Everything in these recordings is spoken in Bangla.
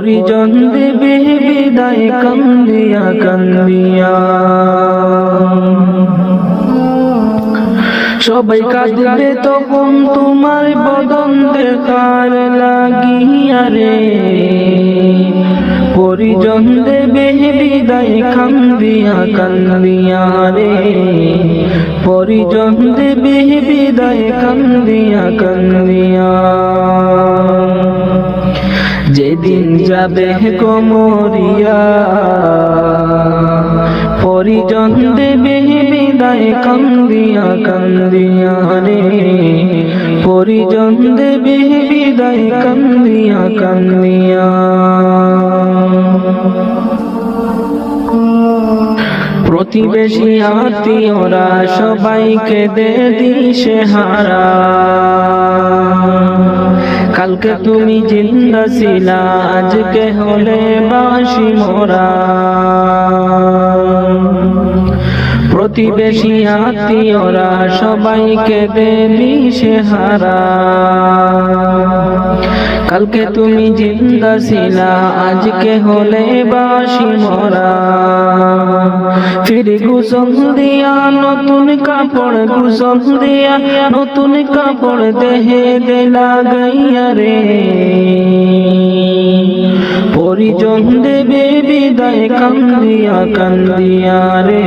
পরিজন দেবে বিদায় কান্দিয়া কান্দিয়া। সবাই কাঁদবে তখন তোমার বদন দেখার লাগিয়া রে। পরিজন দেবে বিদায় কান্দিয়া কান্দিয়া রে। পরিজন দেবে বিদায় কান্দিয়া কান্দিয়া। যেদিন যাবে কোমরিয়া, পরিজন দেবে বিদায় কান্দিয়া কান্দিয়া রে। পরিজন দেবে বিদায় কান্দিয়া কান্দিয়া। প্রতিবেশী আত্মীয়রা সবাইকে দে দিশে হারা। কালকে তুমি জিন্দা ছিলা আজকে হলে বাসি মোরা। প্রতিবেশী আত্মীয়রা সবাইকে দেবি সে হারা। কালকে তুমি জিন্দা ছিলা, আজকে হলে বাসি মরা। ফিরে গুসল দিয়া, নতুন কাপড় গুসল দিয়া, নতুন কাপড় দেহে দেলা গাইয়া রে। পরিজন দেবে বিদায় কান্দিয়া কান্দিয়া রে।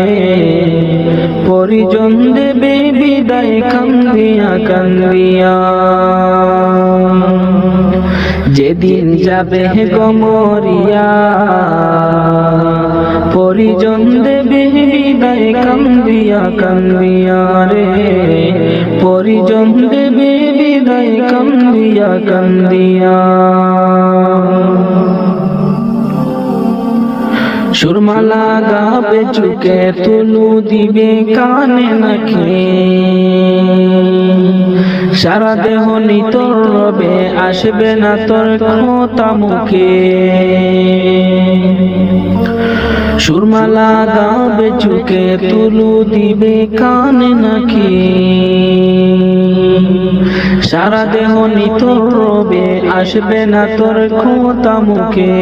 পরিজন দেবে বিদায় কান্দিয়া কান্দিয়া। যেদিন যাবে গমরিয়া পরিজন দেবে বিদায় কান্দিয়া কান্দিয়া রে। পরিজন দেবে বিদায় কান্দিয়া কান্দিয়া। সুরমালা গাবে চুকে তুলু দিবে কানে নাকি। সারা দেহ নিতর রবে, আসবে না তোর খোতা মুখে। সুরমালা গাবে চুকে তুলু দিবে কানে নাকি? সারা দেহ নিতর রবে আসবে না তোর খোতা মুখে।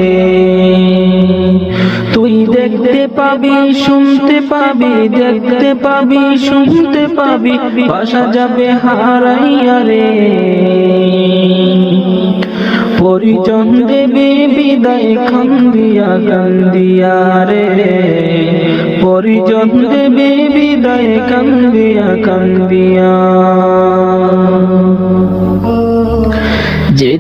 তুই দেখতে পাবি, শুনতে পাবি, দেখতে পাবি, শুনতে পাবি, বাসা যাবে হারাইয়া রে। পরিজন দেবে বিদায় খান্দিয়া কান্দিয়া রে। পরিজন দেবে বিদায় কান্দিয়া কান্দিয়া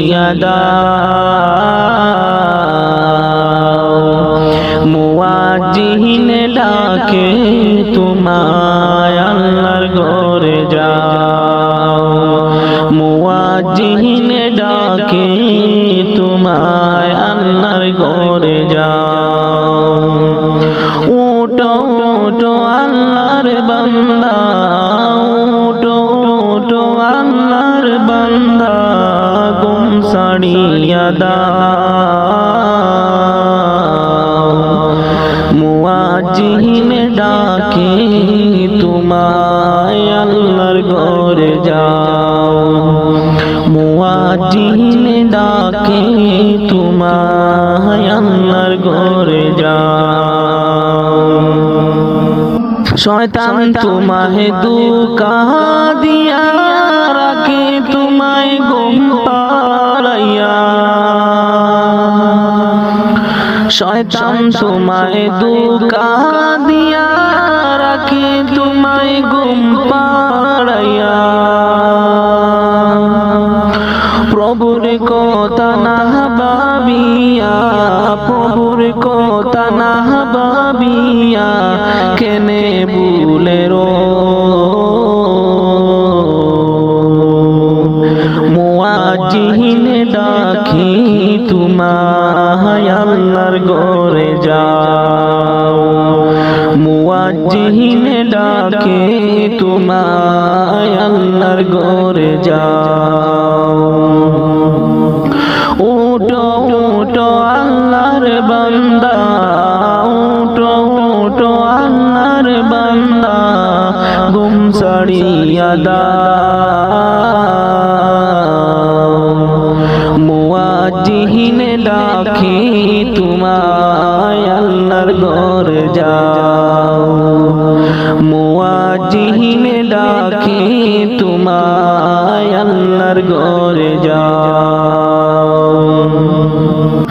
ছাড়িয়া দাও মুয়াজ্জিন ডাকে সাড়িয়া দাও মুয়াজ্জিন ডাকে তোমায় আল্লাহর ঘরে যাও মুয়াজ্জিন ডাকে তোমায় আল্লাহর ঘরে যাও শয়তান তোমায় দুকা দিয়া শয়তান তোমায় দুকা দিয়া রাখে, তোমায় গুম প্রভুর কথা না ভাবিয়া, প্রভুর কথা না ভাবিয়া, কেনে ভুলে রো? মুয়াজিহিন ডাকি তোমায় আল্লাহর গরে যাও। মুয়াজিহিন ডাকে, তোমায় আল্লাহর গরে যাও। উঠো উঠো আল্লাহর বান্দা, উঠো উঠো আল্লাহর বান্দা গুম সাড়িয়া দাও। ডাকি তোমায় আল্লাহর ঘর যাও তোমায় আল্লাহর ঘর যাও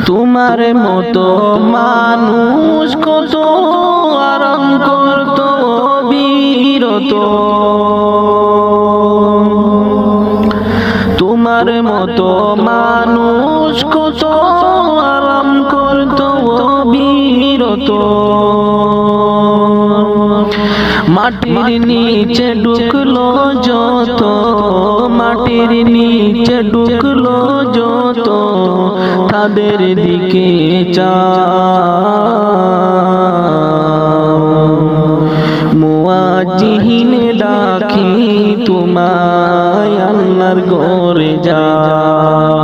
তোমার মতো মানুষ কত আরাম করতো, বীরত। তোমার মতো মানুষ কত বীরত মাটির নিচে ঢুকলো যত, মাটির নিচে ঢুকলো যত, তাদের দিকে চা মুয়াজিহিন ডাকি, তোমায় আল্লাহর ঘরে যাও।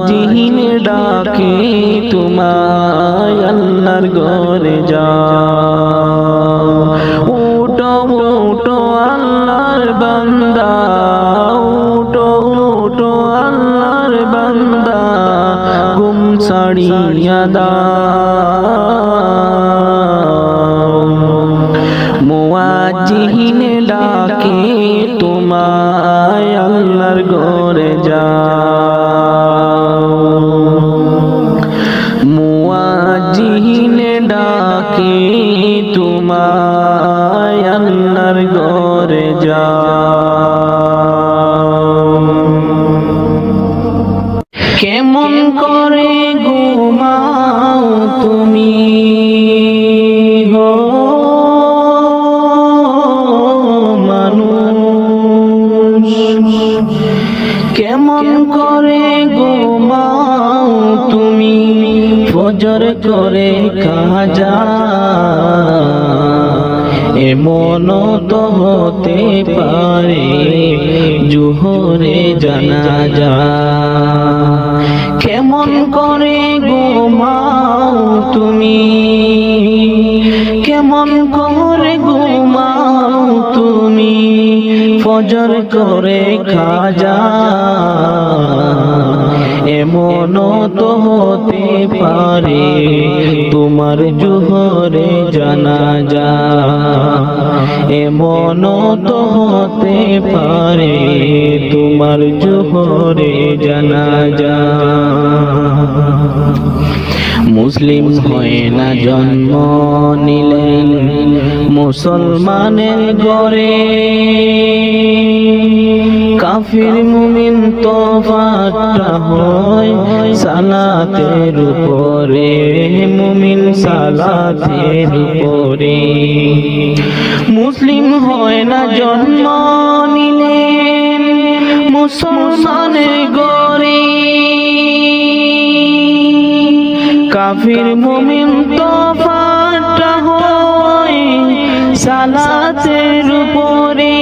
মুয়াজিহিন ডাকি তোমায় আল্লাহর ঘরে যাও উঠো উঠো, আল্লাহর বান্দা, উঠো উঠো, আল্লাহর বান্দা গুম সাড়িয়া দাও। মুয়াজিহিন ডাকে তোমায় আল্লাহর ঘরে যাও পারে জুহরে জানা যা কেমন করে ঘুমাও তুমি? কেমন করে ঘুমাও তুমি? ফজর করে খাজা। এমন তো হতে পারে, তোমার জুহরে জানা যা এমন তো হতে পারে, তোমার জুহরে জানা যা মুসলিম হয় না জন্ম নিলেন, মুসলমানের গড়ে কাফির মুমিন তো ফাটা হয়। সালাতের উপরে, মুমিন সালাতের উপরে। মুসলিম হয় না জন্ম নিলেন মুসলমানের গড়ে। কাফির মুমিন তো ফাটা হয় সালাতের উপরে।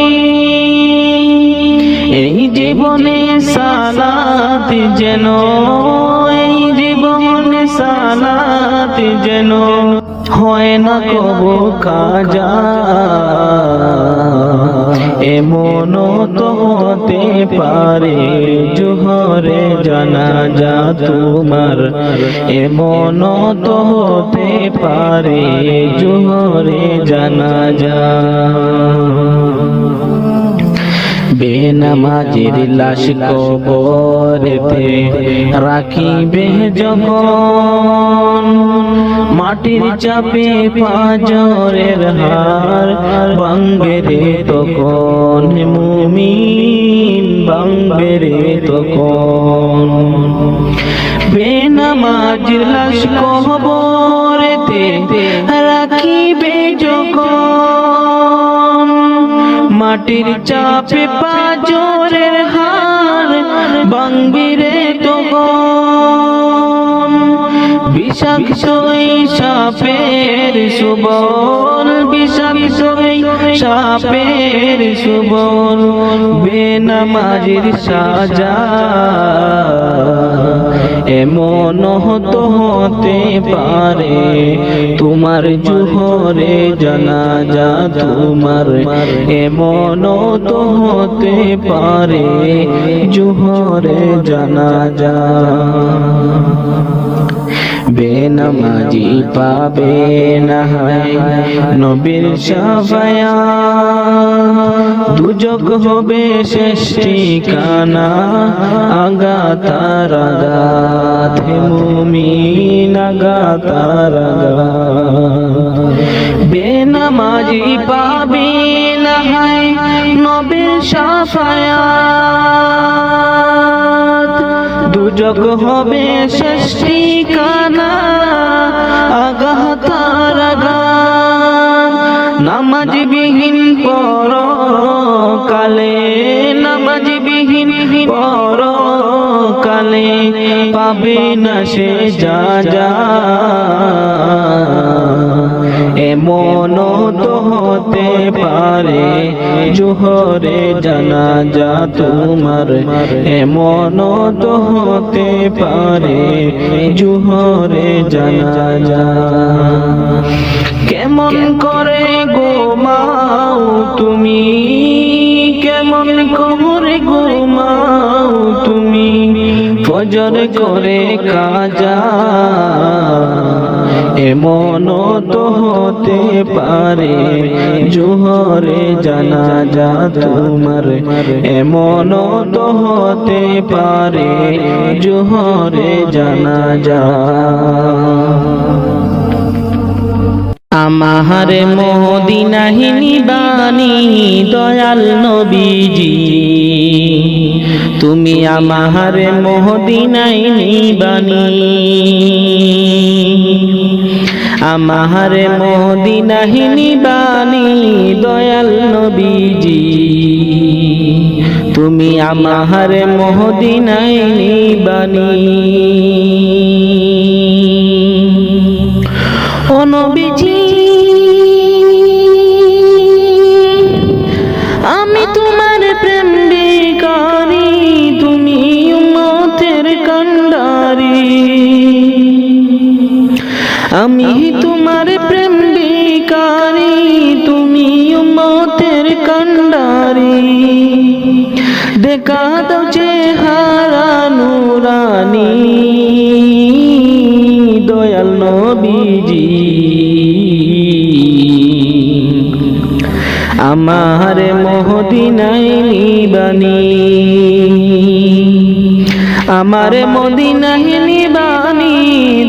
এই জীবনে সালাত যেন, এই জীবনে সালাত যেন হয় না কবু কাজা। এমন তো হতে পারে জোহরে জানা যা তোমার। এমন তো হতে পারে জোহরে জানা যা বেনামাজির লাশ কবরেতে, রাখিবে যখন মাটির চাপে পাজরের হার ভাঙবে রে তখন, মুমিন ভাঙবে রে তখন বেনামাজির লাশ কবরেতে রাখিবে মাটির চাপে পাজরের হার বাঙ্গিরে তখন সাপের সুবল এই সাপের সুবল, বেনামাজির সাজা। এমন হতো, হতে পারে তোমার জুহরে জানাজা, তোমার এমন তো হতে পারে জুহরে জানাজা। বেনামাজি পাবে না। নবীর সাফায়া। দুজক হবে শেষ ঠিকানা। আগা তার আগাত হে মুমিন আগা তার বেনামাজি পাবে না নবীর সাফায়াত। দুজক হবে শেষ ঠিকানা আগাহ তার নামাজ বিহীন পর কালে নামাজ বিহীন পর কালে পাবে না সে যা যা। এমন তো হতে পারে, জোহরে জানা যা তোমার এমন তো হতে পারে, জোহরে জানা যা কেমন করে গোমাও তুমি? কেমন করে গোমাও তুমি? ফজর করে কাজা। এমন তো হতে পারে, জোহরে জানা যা তোমার এমন তো হতে পারে, জোহরে জানা যা আমার মদিনাহিনী বাণী দয়াল নবীজি, তুমি আমার মদিনাইনি বাণী আমার মদিনাহিনী বাণী দয়াল নবীজি। তুমি আমার মদিনাইনি বাণী দাও চেহারা নুরানি, দয়াল নবীজি। আমার মহদিনাই নিবানি, আমার মদিনাই নিবানি,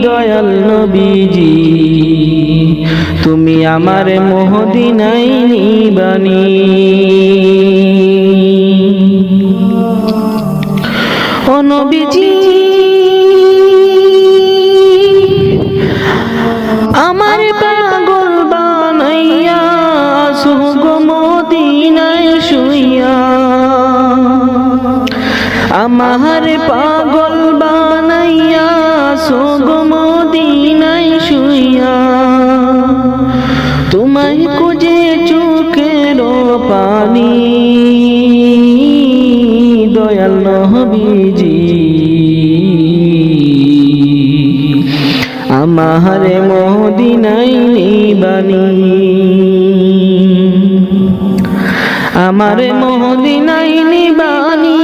দয়াল নবীজি। তুমি আমার মহদিনাই নিবানি। ও নবীজি। আমার পাগল বানাইয়া সুগ মদিনায় শুইয়া। আমার পাগল বানাইয়া সুগ আমার মদিনাই নিবানি আমার মদিনাই নিবানি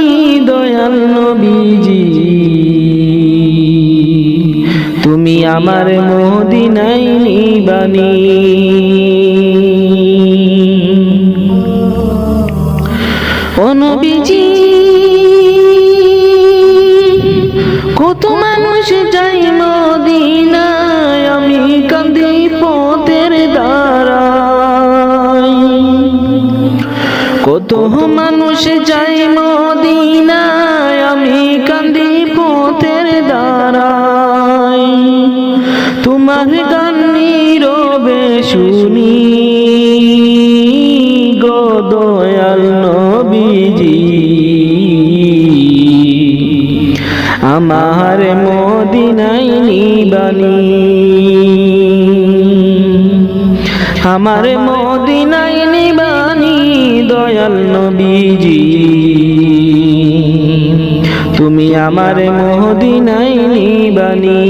দয়াল নবীজি। তুমি আমার মদিনাই নিবানি আমার মদিনাই নিবানি দয়াল নবীজি। তুমি আমার মদিনাই নিবানি।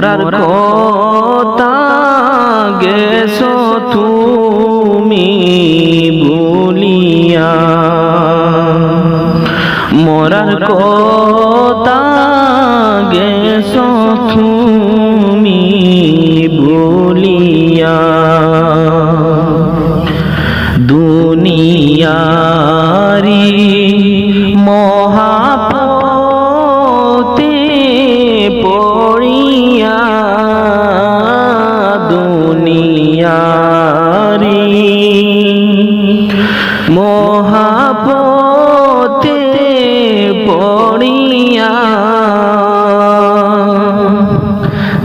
মোরার কথা গেছো তুমি ভুলিয়া। মরার কথা গেছো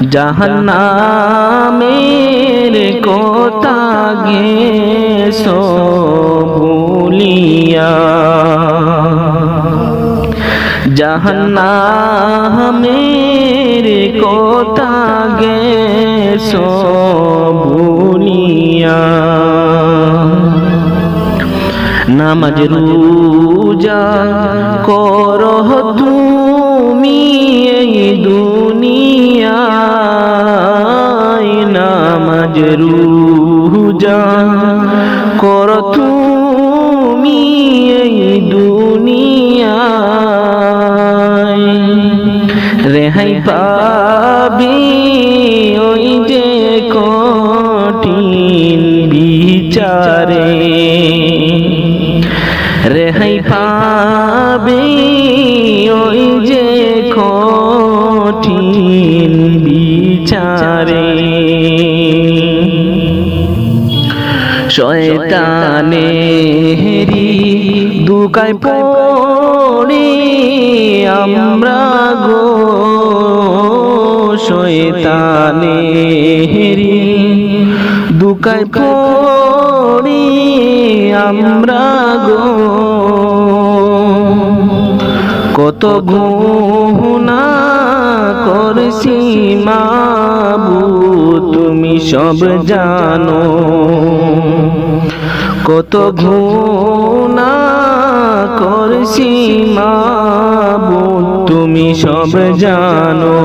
জাহান্নামের কথা গেছো ভুলিয়া। জাহান্নামের কথা গেছো ভুলিয়া। নামাজ রোজা করহ তুমি এই দুনিয়ায় নামাজ রোজা কর। তুমি এই দুনিয়ায় রেহাই পাবি ওই যে কঠিন বিচারে। শয়তানেরি দুকায় পড়ে আমরা গো শয়তানেরি দুকায় পড়ে আমরা গো কত গুণা করছি মাবু, তুমি সব জানো। কত গুণা করছি মাবু তুমি সব জানো।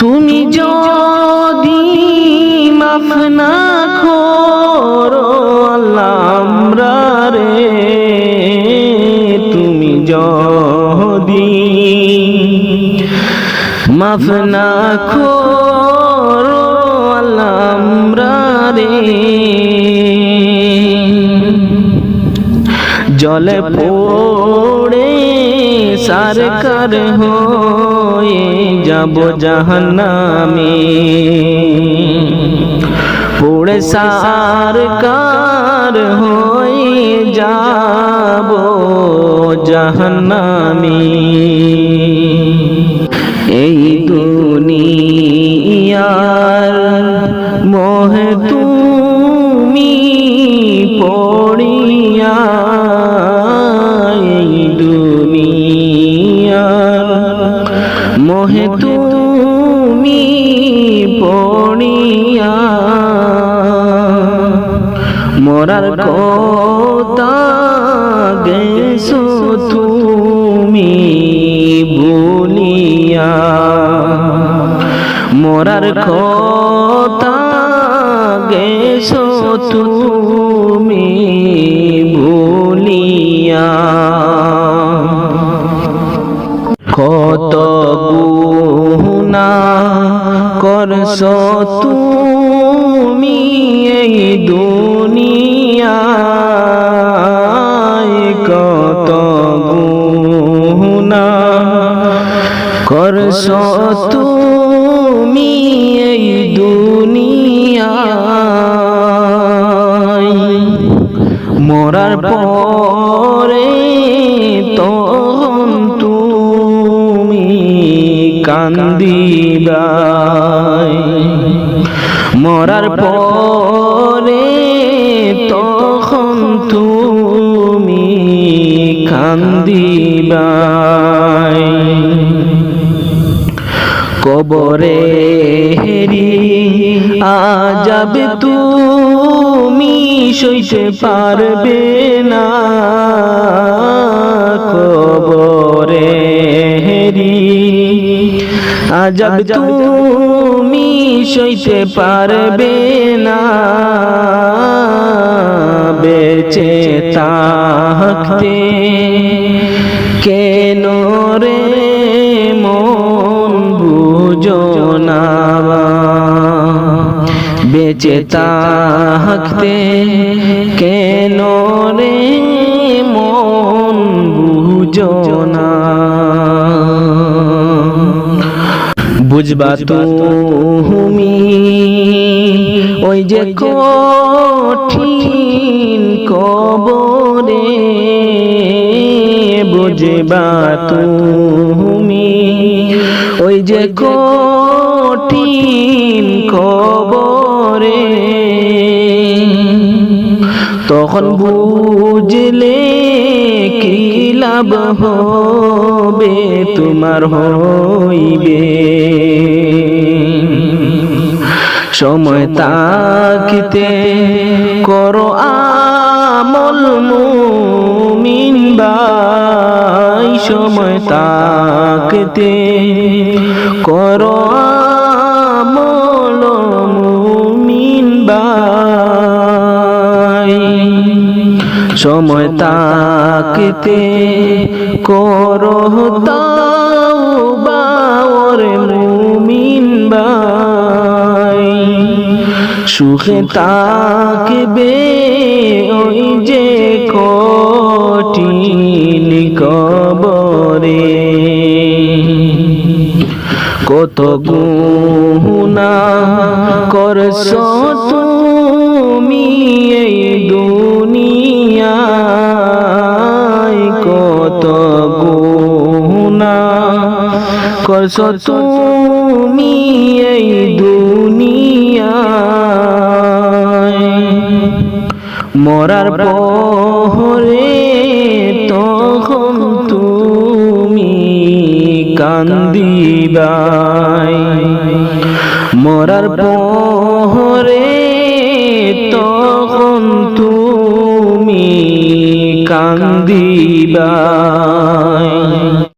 তুমি যদি মাফ না করো আল্লাহ রে তুমি যদি মাফ না করো আমরা রে জলে পড়ে সারকার হয়ে যাব জাহান্নামে। পড়ে সারকার হয়ে যাব জাহান্নামে। তুমি পড়িয়া এই দুনিয়ার মোহে তুমি পড়িয়া মরার কথা গেছো তুমি ভুলিয়া। মোরার কথা গেছো তুমি ভুলিয়া কত গুনা করছ তুমি এই দুনিয়ায়? কত গুনা করছ তুমি এই দুনিয়ায়। মরার পরে তখন তুমি কান্দিবাই। মরার পরে তখন তুমি কান্দিবাই। কবরে হেরি, আজাব তুমি সইতে পারবে না। কবরে হেরি, আজাব তুমি সইতে পারবে না। বেঁচে থাকতে কেন রে মন থাকতে কেন রে মন বুঝো না বুঝবা তুমি ওই যে কঠিন কবরে বুঝবা তুমি ওই যে কঠিন কবরে তখন বুঝলে কি লাভ হবে তোমার হইবে। সময় তাকিতে করো আমল মুমিন বাই সময় তাকিতে করো বাই। সময় তাকিতে করো তাওবার মুমিন বাই। সুখে তাকবে ওই যে কঠিন কবরে। কত গুনা করছ তুমি এই দুনিয়ায় কত গুনা করছ তুমি এই দুনিয়ায়? মরার পরে তখন তুমি কান্দিবাই। মরার পরে তখন তুমি কান্দিবাই।